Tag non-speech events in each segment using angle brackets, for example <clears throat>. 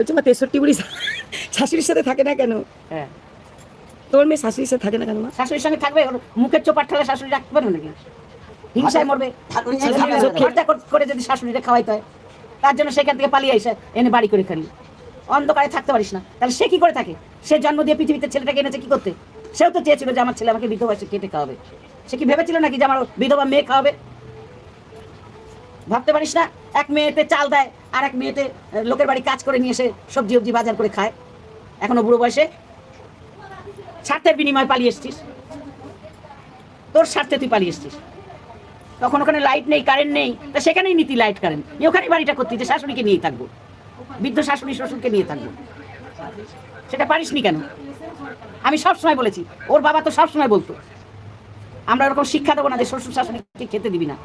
বলছে মা তেষট্টি বুড়ি <laughs> শাশুড়ির সাথে থাকে না কেন? হ্যাঁ। তোর মেয়ে শাশুড়ির সাথে থাকে না কেন মা? শাশুড়ির সঙ্গে থাকবে? মুখের চোপার ঠেলে শাশুড়ি রাখতে পারবে নাকি? হিংসায় মরবে। খরচা করে যদি শাশুড়িটা খাওয়াইতে হয় তার জন্য সেখান থেকে পালিয়ে এসে এনে বাড়ি করে খালি অন্ধকারে থাকতে পারিস না। তাহলে সে কি করে থাকে? সে জন্ম দিয়ে পৃথিবীতে ছেলেটাকে এনেছে কি করতে? সেও তো চেয়েছিল যে আমার ছেলে আমাকে বিধবা বয়সে কেটে খাওয়াবে। সে কি ভেবেছিল নাকি যে আমার বিধবা মেয়ে খাওয়াবে? ভাবতে পারিস না? এক মেয়েতে চাল দেয় আর এক মেয়েতে লোকের বাড়ি কাজ করে নিয়ে এসে সবজি অবজি বাজার করে খায়। এখনও বুড়ো বয়সে। স্বার্থের বিনিময়ে পালিয়ে এসছিস। তোর স্বার্থে তুই পালিয়ে এসছিস। তখন ওখানে লাইট নেই কারেন্ট নেই। তা সেখানেই নীতি লাইট কারেন্ট নিয়ে ওখানে বাড়িটা করতি যে শাশুড়িকে নিয়ে থাকব। বৃদ্ধ শাশুড়ি শ্বশুরকে নিয়ে থাকব। সেটা পারিসনি কেন? আমি সব সময় বলেছি, ওর বাবা তো সব সময় বলতো, আমরা ওরকম শিক্ষা দেবো না যে শ্বশুর শাশুড়িকে খেতে দিবি না।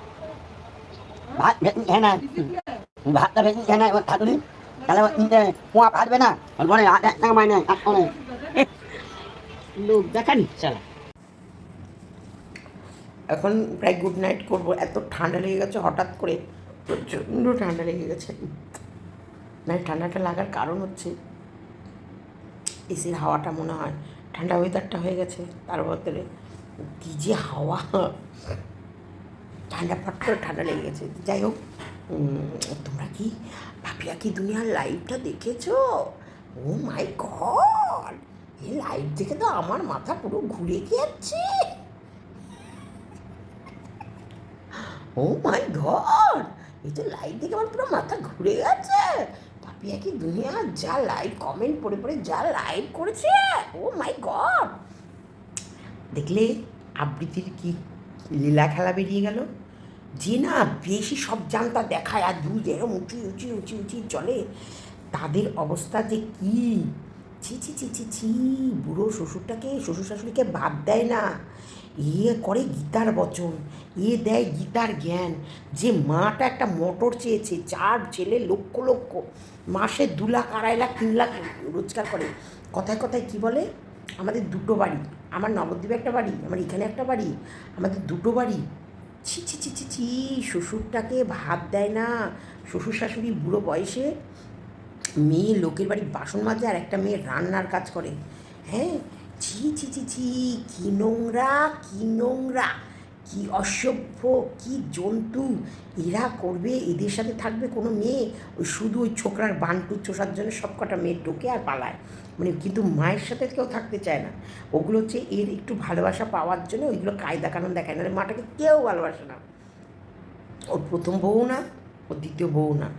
হ্যাঁ না। ভাতটা ভেঙে খায় এবার খাতুনি তাহলে তিনটে পোয়া ফাটবে না বলে এক টাকা মাইনে লোক দেখানি, চালা। এখন প্রায় গুড নাইট করব। এত ঠান্ডা লেগে গেছে, হঠাৎ করে প্রচণ্ড ঠান্ডা লেগে গেছে। না ঠান্ডাটা লাগার কারণ হচ্ছে এসির হাওয়াটা মনে হয়, ঠান্ডা ওয়েদারটা হয়ে গেছে। তার ভেতরে কী যে হাওয়া। ঠান্ডা পাট করে ঠান্ডা লেগে গেছে। যাই হোক তোমরা কি পাপিয়া কি দুনিয়ার লাইভটা দেখেছ? ও মাই গড এই লাইভ দেখে তো আমার মাথা পুরো ঘুরে যাচ্ছে ও মাই গড এই তো লাইভ দেখে আমার পুরো মাথা ঘুরে গেছে। পাপিয়া কি দুনিয়া যা লাইভ কমেন্ট পড়ে পড়ে যা লাইভ করেছে? ও মাই গড দেখলে আবৃত্তির কি লীলা খেলা বেরিয়ে গেল? যে না বেশি সব জানতা দেখায় আর দুধ এরম উঁচু উঁচু উঁচু উঁচু চলে, তাদের অবস্থা যে কি? ছি ছি ছি ছি ছি, বুড়ো শ্বশুরটাকে, শ্বশুর শাশুড়িকে বাদ দেয় না। এ করে গীতার বচন, এ দেয় গীতার জ্ঞান। যে মাটা একটা মোটর চেয়েছে, চার ছেলে লক্ষ লক্ষ, মাসে দু লাখ, আড়াই লাখ, তিন লাখ রোজগার করে। কথায় কথায় কি বলে? আমাদের দুটো বাড়ি, আমার নবদ্বীপে একটা বাড়ি, আমার এখানে একটা বাড়ি, আমাদের দুটো বাড়ি। ছি ছি ছি ছি ছি, শ্বশুরটাকে ভাত দেয় না। শ্বশুর শাশুড়ি বুড়ো বয়সে মেয়ে লোকের বাড়ির বাসন মাজে আর একটা মেয়ে রান্নার কাজ করে। হ্যাঁ? ছি ছি ছি ছি, কি নোংরা কি নোংরা। কি অসভ্য, কি জন্তু, এরা করবে, এদের সাথে থাকবে কোনো মেয়ে? ওই শুধু ওই ছোকরার বান্টু চোষার জন্য সব কটা মেয়ে ঢোকে আর পালায়। মানে কিন্তু মায়ের সাথে কেউ থাকতে চায় না। ওগুলো হচ্ছে এর একটু ভালোবাসা পাওয়ার জন্য ওইগুলো কায়দা কানুন দেখায় না। মাটাকে কেউ ভালোবাসে না। ওর প্রথম বউ না, ওর দ্বিতীয় বউ না।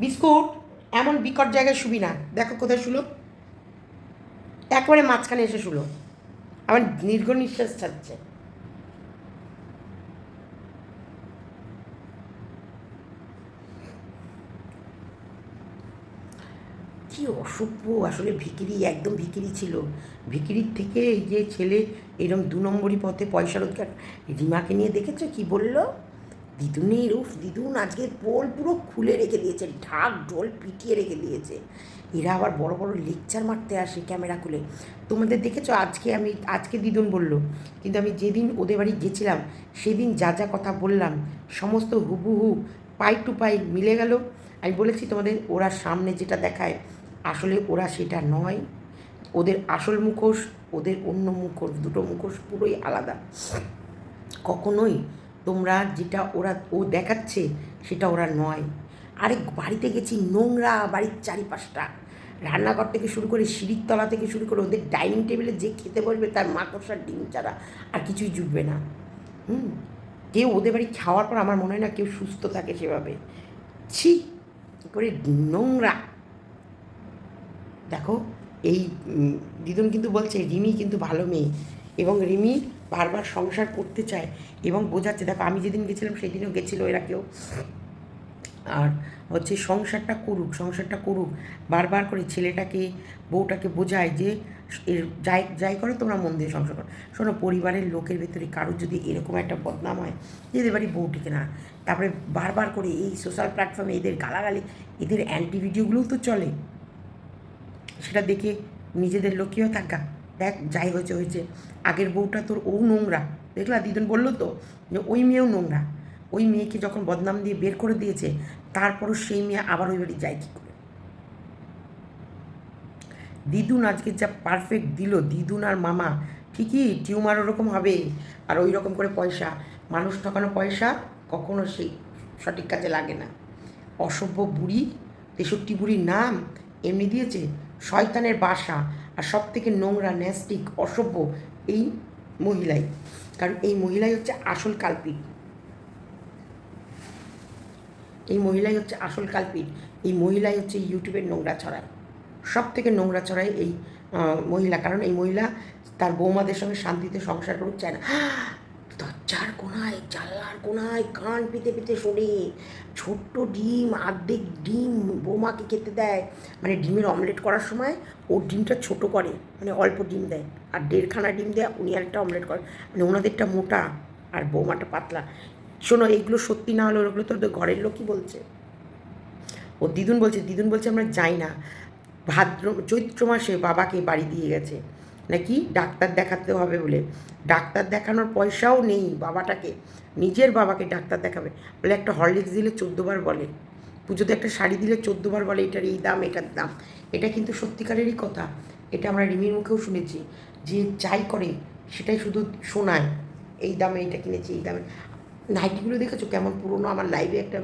বিস্কুট, এমন বিকট জায়গায় শুবি না। দেখো কোথায় শুলো। একবারে মাঝখানে এসে শুলো। আবার দীর্ঘ নিঃশ্বাস ছাড়ছে। কি অসভ্য, আসলে ভিকিরি একদম ভিকিরি ছিল। ভিকিরির থেকে এই যে ছেলে এরম দু নম্বরই পথে পয়সা রোজগার। রিমাকে নিয়ে দেখেছ কি বলল? দিদুনের উফ, দিদুন আজকের পোল পুরো খুলে রেখে দিয়েছে, ঢাক ঢোল পিটিয়ে রেখে দিয়েছে। এরা আবার বড় বড় লেকচার মারতে আসে ক্যামেরা খুলে। তোমাদের দেখেছ আজকে আমি, আজকে দিদুন বলল, কিন্তু আমি যেদিন ওদের বাড়ি গেছিলাম, সেদিন যা যা কথা বললাম, সমস্ত হুবহু পাই টু পাই মিলে গেল। আমি বলেছি তোমাদের, ওরা সামনে যেটা দেখায় আসলে ওরা সেটা নয়। ওদের আসল মুখোশ, ওদের অন্য মুখোশ, দুটো মুখোশ পুরোই আলাদা। কখনোই তোমরা যেটা ওরা, ও দেখাচ্ছে সেটা ওরা নয়। আরে বাড়িতে গেছি নোংরা বাড়ির চারিপাশটা। রান্নাঘর থেকে শুরু করে সিঁড়ির তলা থেকে শুরু করে ওদের ডাইনিং টেবিলে যে খেতে বসবে তার মাকড়সার ডিম ছাড়া আর কিছুই জুটবে না। হুম? কেউ ওদের বাড়ি খাওয়ার পর আমার মনে হয় না কেউ সুস্থ থাকে সেভাবে। ছি! করে নোংরা। দেখো, এই দিদুন কিন্তু বলছে, রিমি কিন্তু ভালো মেয়ে এবং রিমি বারবার সংসার করতে চায় এবং বোঝাচ্ছে, দেখো আমি যেদিন গেছিলাম সেদিনও গেছিল এরা কেউ। আর হচ্ছে সংসারটা করুক সংসারটা করুক। বারবার করে ছেলেটাকে, বউটাকে বোঝায় যে, এর যাই যাই করো তোমরা মন দিয়ে সংসার করো। শোনো, পরিবারের লোকের ভেতরে কারোর যদি এরকম একটা বদনাম হয় এদের বাড়ি বউ টিকে না। তারপরে বারবার করে এই সোশ্যাল প্ল্যাটফর্মে এদের গালাগালি, এদের অ্যান্টি ভিডিওগুলোও তো চলে। সেটা দেখে নিজেদের লোকেও থাকা দেখ, যাই হয়েছে হয়েছে। আগের বউটা তোর ও নোংরা। দেখলা, দিদুন বলল তো যে, ওই মেয়েও নোংরা। ওই মেয়েকে যখন বদনাম দিয়ে বের করে দিয়েছে, তারপরও সেই মেয়ে আবার ওই বাড়ি যায় কী করে? দিদুন আজকে যা পারফেক্ট দিল, দিদুন আর মামা। ঠিকই, টিউমার ওরকম হবে আর ওই রকম করে পয়সা। মানুষ ঠকানো পয়সা কখনো সেই সঠিক কাজে লাগে না। অসভ্য বুড়ি, তেষট্টি বুড়ির নাম এমনি দিয়েছে। শয়তানের বাসা আর সব থেকে নোংরা ন্যাস্টিক অসভ্য এই মহিলাই। কারণ এই মহিলাই হচ্ছে আসল কালপিট এই মহিলাই হচ্ছে আসল কালপিট এই মহিলাই হচ্ছে ইউটিউবের নোংরা ছড়ায়। সব থেকে নোংরা ছড়ায় এই মহিলা। কারণ এই মহিলা তার বৌমাদের সঙ্গে শান্তিতে সংসার করতে চায় না। দরজার কোনায়, জানলার কোনায় কান পেতে পেতে শোনে। ছোট্ট ডিম অর্ধেক ডিম বৌমাকে খেতে দেয়। মানে ডিমের অমলেট করার সময় ও ডিমটা ছোট করে মানে অল্প ডিম দেয়। আর দেড়খানা ডিম দেয় উনি আরেকটা অমলেট করে। মানে ওনাদেরটা মোটা আর বৌমাটা পাতলা। শোনো এইগুলো সত্যি না হলে ওগুলো তো ঘরের লোকই বলছে। ও দিদুন বলছে দিদুন বলছে আমরা যাই না। ভাদ্র, চৈত্র মাসে বাবাকে বাড়ি দিয়ে গেছে। নাকি ডাক্তার দেখাতে হবে বলে? ডাক্তার দেখানোর পয়সাও নেই বাবাটাকে। নিজের বাবাকে ডাক্তার দেখাবে। বলে একটা হরলিক্স দিলে চোদ্দোবার বলে। পুজোতে একটা শাড়ি দিলে চোদ্দোবার বলে, এটার এই দাম, এটার দাম। এটা কিন্তু সত্যিকারেরই কথা। এটা আমরা রিমির মুখেও শুনেছি। যে যাই করে, সেটাই শুধু শোনায়। এই দামে এটা কিনেছি, এই দামে। নাইটিগুলো দেখেছ? কেমন পুরনো আমার লাইভে একটা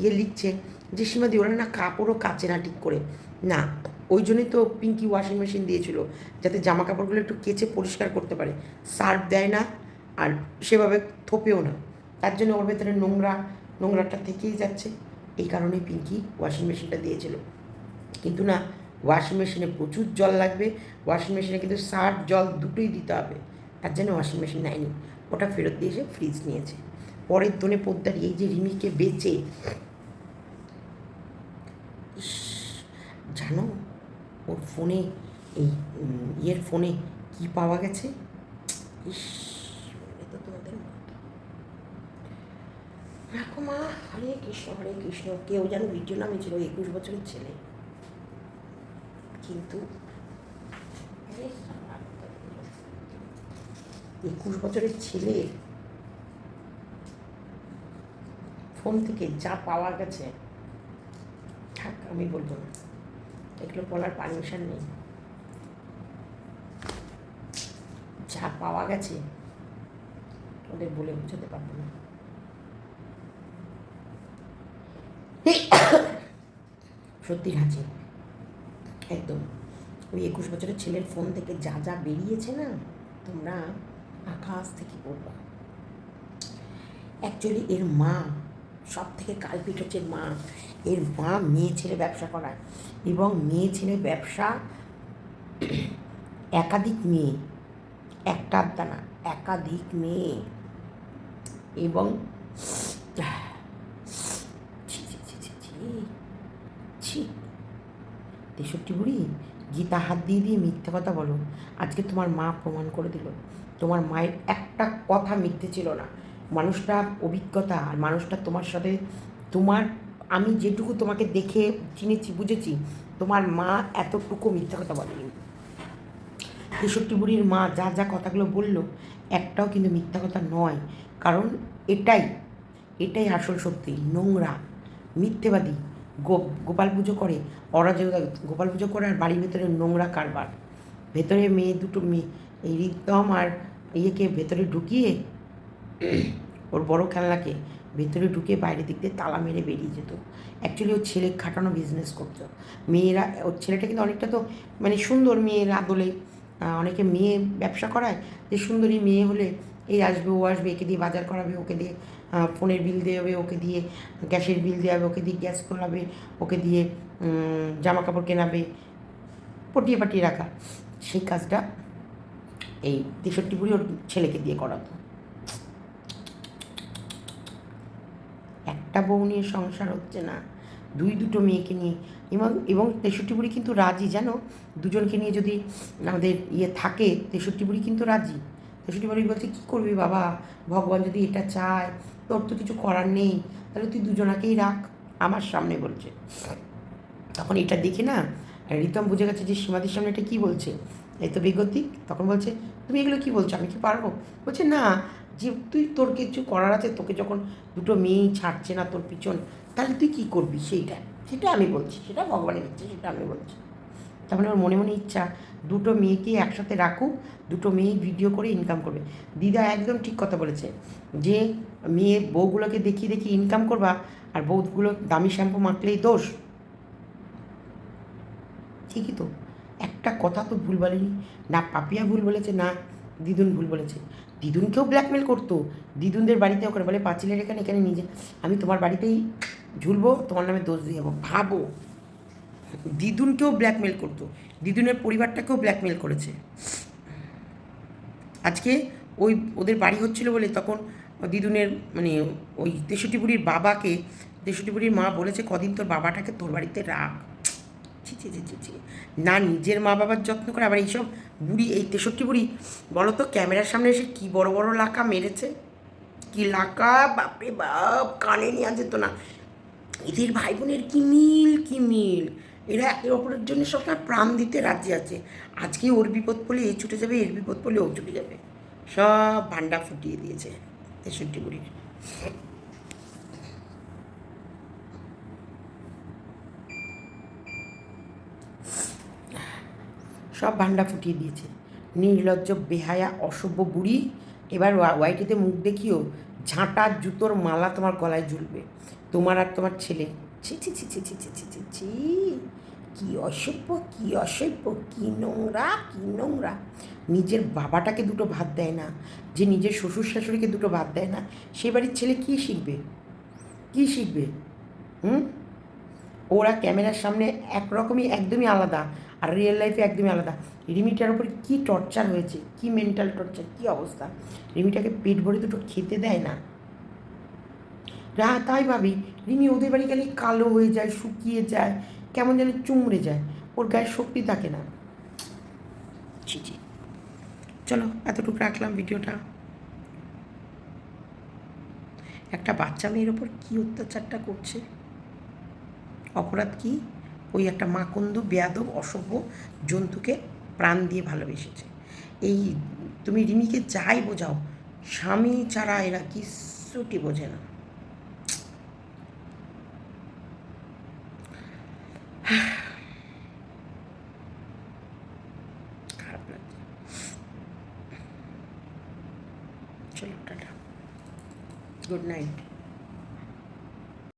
ইয়ে লিখছে যে সীমাদি ওরা না কাপড়ও কাচে না ঠিক করে। না ওই জন্যই তো পিঙ্কি ওয়াশিং মেশিন দিয়েছিল, যাতে জামা কাপড়গুলো একটু কেচে পরিষ্কার করতে পারে। সার্ফ দেয় না আর সেভাবে থোপেও না। তার জন্য ওর ভেতরে নোংরা, নোংরাটা থেকেই যাচ্ছে। এই কারণেই পিঙ্কি ওয়াশিং মেশিনটা দিয়েছিল। কিন্তু না ওয়াশিং মেশিনে প্রচুর জল লাগবে। ওয়াশিং মেশিনে কিন্তু সার্ফ, জল দুটোই দিতে হবে। তার জন্য ওয়াশিং মেশিন নেয়নি। ওটা ফেরত দিয়ে এসে ফ্রিজ নিয়েছে। পরের দোনে পোদ্দারি এই যে রিমিকে বেচে জানো? ওর ফোনে, এই ইয়ের ফোনে কি পাওয়া গেছে? ইস তো তোমাদের রাখো মা, হরে কৃষ্ণ হরে কৃষ্ণ। কেউ যেন ভিডিও নামিয়েছিল একুশ বছরের ছেলে। কিন্তু একুশ বছরের ছেলে? ফোন থেকে যা পাওয়া গেছে, থাক, আমি বলব না। এগুলো বলার পারমিশন নেই। যা পাওয়া গেছে, ওদের বলে বোঝাতে পারব না। সত্যি হাঁচি একদম। ওই একুশ বছরের ছেলের ফোন থেকে যা যা বেরিয়েছে না, তোমরা আকাশ থেকে পড়বা। অ্যাকচুয়ালি এর মা সব থেকে কালপিট হচ্ছে মা। এর মা মেয়ে ছেলে ব্যবসা করায়। এবং মেয়ে ছেলে ব্যবসা <clears throat> একাধিক মেয়ে, একটা আধটা না, একাধিক মেয়ে। এবং <sniffs> তেষট্টি বুড়ি, গীতা হাত দিয়ে দিয়ে মিথ্যে কথা বলো। আজকে তোমার মা প্রমাণ করে দিল। তোমার মায়ের একটা কথা মিথ্যে ছিল না। মানুষটা অভিজ্ঞতা আর মানুষটা তোমার সাথে তোমার, আমি যেটুকু তোমাকে দেখে চিনেছি, বুঝেছি, তোমার মা এতটুকু মিথ্যা কথা বলেনি। তেষট্টি বুড়ির মা যা যা কথাগুলো বলল, একটাও কিন্তু মিথ্যা কথা নয়। কারণ এটাই এটাই আসল সত্যি, নোংরা, মিথ্যেবাদী। গোপাল পুজো করে অরাজকতা গোপাল পুজো করে আর বাড়ির ভেতরে নোংরা কারবার। ভেতরে মেয়ে দুটো মেয়ে, এই রিতম আর ইয়েকে ভেতরে ঢুকিয়ে ওর বড় খেলনাকে ভেতরে ঢুকে বাইরের দিক দিয়ে তালা মেরে বেরিয়ে যেত। অ্যাকচুয়ালি ওর ছেলে খাটানো বিজনেস করতো। মেয়েরা, ওর ছেলেটা কিন্তু অনেকটা তো মানে সুন্দর মেয়ের আদলে অনেকে মেয়ে ব্যবসা করায় যে সুন্দরী মেয়ে হলে এই আসবে, ও আসবে, একে দিয়ে বাজার করাবে, ওকে দিয়ে ফোনের বিল দেওয়াবে, ওকে দিয়ে গ্যাসের বিল দেওয়াবে, ওকে দিয়ে গ্যাস তোলাবে, ওকে দিয়ে জামা কাপড় কেনাবে, পটিয়ে পাটিয়ে রাখা। সেই কাজটা এই তেষট্টি বুড়ি ওর ছেলেকে দিয়ে করাতো। একটা বউ নিয়ে সংসার হচ্ছে না। দুই দুটো মেয়েকে নিয়ে। এবং এবং তেষট্টি বুড়ি কিন্তু রাজি, জানো? দুজনকে নিয়ে যদি আমাদের ইয়ে থাকে, তেষট্টি বুড়ি কিন্তু রাজি। তেষট্টি বুড়ি বলছে, কী করবি বাবা? ভগবান যদি এটা চায়, তোর তো কিছু করার নেই। তাহলে তুই দুজনাকেই রাখ। আমার সামনে বলছে। তখন এটা দেখে না রিতম বুঝে গেছে যে সীমাদির সামনে এটা কী বলছে। এই তো বেগতিক তখন বলছে, তুমি এগুলো কী বলছো? আমি কি পারব? বলছে, না যে তুই তোর কিছু করার আছে, তোকে যখন দুটো মেয়েই ছাড়ছে না তোর পিছন, তাহলে তুই কী করবি সেইটা? সেটা আমি বলছি, সেটা ভগবানের ইচ্ছে, সেটা আমি বলছি। তার মানে ওর মনে মনে ইচ্ছা, দুটো মেয়েকে একসাথে রাখুক, দুটো মেয়ে ভিডিও করে ইনকাম করবে। দিদা একদম ঠিক কথা বলেছে যে মেয়ে বউগুলোকে দেখিয়ে দেখিয়ে ইনকাম করবা, আর বউগুলো দামি শ্যাম্পু মাখলেই দোষ। ঠিকই তো। একটা কথা তো ভুল বলেনি। না, পাপিয়া ভুল বলেছে, না দিদুন ভুল বলেছে। দিদুনকেও ব্ল্যাকমেল করতো। দিদুনদের বাড়িতে ওখানে বলে, পাঁচিলের এখানে এখানে নিজে আমি তোমার বাড়িতেই ঝুলবো, তোমার নামে দোষ দিয়ে যাব। ভাবো। দিদুনকেও ব্ল্যাকমেল করতো। দিদুনের পরিবারটাকেও ব্ল্যাকমেল করেছে। আজকে ওই, ওদের বাড়ি হচ্ছিল বলে তখন দিদুনের মানে ওই তেষট্টি বুড়ির বাবাকে তেষট্টি বুড়ির মা বলেছে, কদিন তোর বাবাটাকে তোর বাড়িতে রাখ। ছি ছি ছি না, নিজের মা বাবার যত্ন করে আবার এইসব বুড়ি, এই তেষট্টি বুড়ি বলো তো ক্যামেরার সামনে এসে কি বড় বড় লাকা মেরেছে? কি লাকা? বাপরে বাপ, কানে নিয়ে যেত না। এদের ভাই বোনের কি মিল কি মিল? এরা একে অপরের জন্য সবসময় প্রাণ দিতে রাজি আছে। আজকে ওর বিপদ পড়লে এ ছুটে যাবে, এর বিপদ পড়লে ও ছুটে যাবে। সব ভান্ডা ফুটিয়ে দিয়েছে তেষট্টি বুড়ির। সব ভান্ডা ফুটিয়ে দিয়েছে। নির্লজ্জ, বেহায়া, অসভ্য বুড়ি, এবার ওয়া- ওয়াইটিতে মুখ দেখিও ঝাঁটা জুতোর মালা তোমার গলায় ঝুলবে। তোমার আর তোমার ছেলে। ছি ছি ছি ছি ছি ছি ছি ছি ছি, কি অসভ্য কি অসভ্য, কি নোংরা কি নোংরা। নিজের বাবাটাকে দুটো ভাত দেয় না, যে নিজের শ্বশুর শাশুড়িকে দুটো ভাত দেয় না, সে বাড়ির ছেলে কী শিখবে? কী শিখবে? হুম? ওরা ক্যামেরার সামনে একরকমই, একদমই আলাদা। আর রিয়েল লাইফে একদমই আলাদা। রিমিটার উপর কী টর্চার হয়েছে, কী মেন্টাল টর্চার কী অবস্থা? রিমিটাকে পেট ভরে দুটো খেতে দেয় না। রা, তাই ভাবি, রিমি ওদের বাড়ি গেলে কালো হয়ে যায়, শুকিয়ে যায়, কেমন যেন চুমড়ে যায়। ওর গায়ে শক্তি থাকে না। ছি ছি। চলো, এতটুকু রাখলাম ভিডিওটা। একটা বাচ্চা মেয়ের ওপর কী অত্যাচারটা করছে? অপরাধ কি? ওই একটা মাকন্দ, বেয়াদব, অসভ্য জন্তুকে প্রাণ দিয়ে ভালোবেসেছে। এই তুমি রিমিকে যাই বোঝাও, স্বামী ছাড়া এরা কিচ্ছুটি বোঝে না।